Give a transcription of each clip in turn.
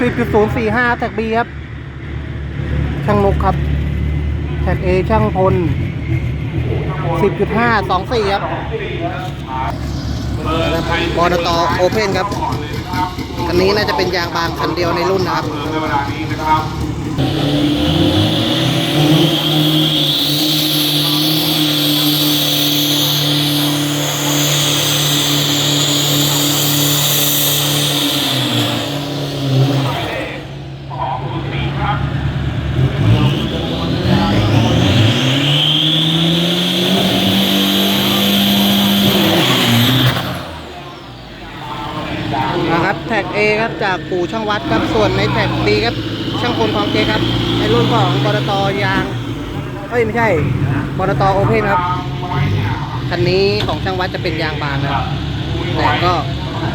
10.045 แท็ก B ครับ ช่างนกครับ แท็ก A ช่างพล 10.5 24 ครับบอตโอเพนครับ คันนี้น่าจะเป็นยางบางคันเดียวในรุ่นนะครับ ในเวลานี้นะ ครับแท็ก A ครับจากปู่ช่างวัดครับส่วนในแท็ก B ครับช่างพลของเจครับในรุ่นของบอตยางเอ้ยไม่ใช่บอตโอเพนครับคันนี้ของช่างวัดจะเป็นยางบางนะครับแต่ก็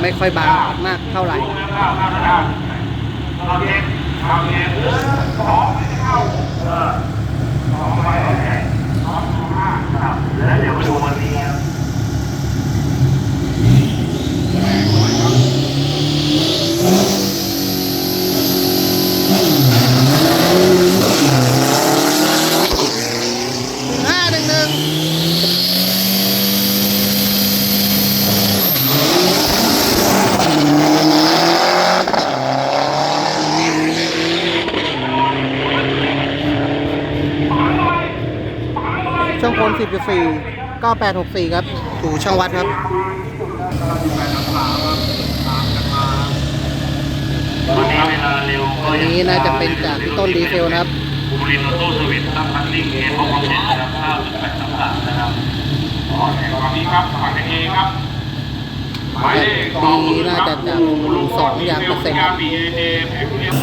ไม่ค่อยบางมากเท่าไหร่ห้าหนึ่งหนึ่ง ช่างพล10.4 9864 ครับถูช่างวัดครับวันนี้เวลาเร็วก็อันยังนี้น่าจะเป็นจากพี่ต้นดีเซลนะครับบุรีโนโต้สวิตตั้งพันลิงเอพอความเร็จนะครับ9.8สามสามนะครับตอนนี้ครับฝั่งเอครับหมายเลขปีน่าจะจากสองยางเปอร์เซ็นต์ ยางบีเอเอแผงเดียว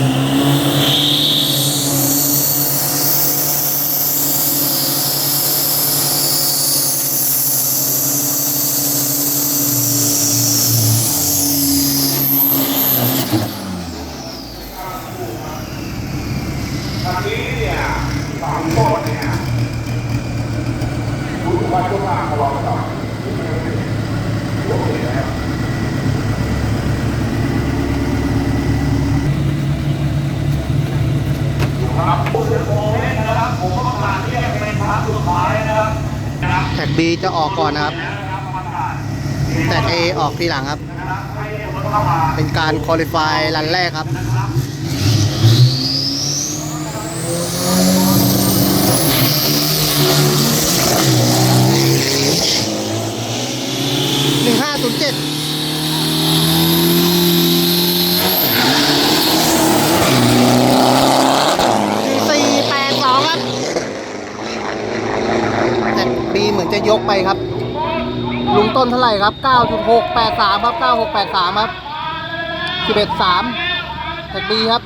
อั นนี้เนี่ยสามโต้เนี่ยรู้สึกว่าช่วงล่างเขาลองต่อโอเคนะครับครับผู้เสียโเล่นนะครับผมก็กาศที่จะเป็นครั้งสุดท้ายนะครับแท็ก B จะออกก่อนนะครับ แท็ก A ออกทีหลังครับเข้ามาเป็นการคอลิฟายรันแรกครับ หนึ่งห้าศูนย์เจ็ดสี่แปดสองครับแต่บีเหมือนจะยกไปครับ ลุงต้นเท่าไหร่ครับ9.683ครับ9683ครับ11.3แท็กบีครับ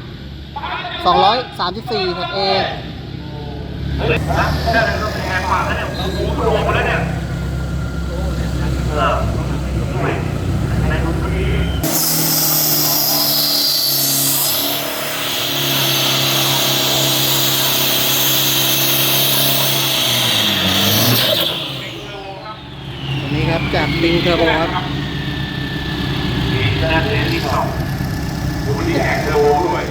234แท็กเออันนี้ครับจากบิงเทอร์โบครับด้านเลนที่สองดูที่แข่งเทอร์โบด้วย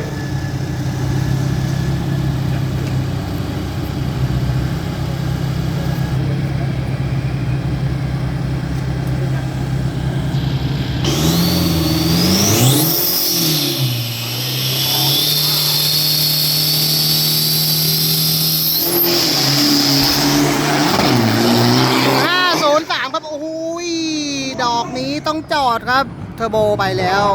503 ครับ โอ้ย ดอกนี้ต้อง จอดครับ เทอร์โบไปแล้ว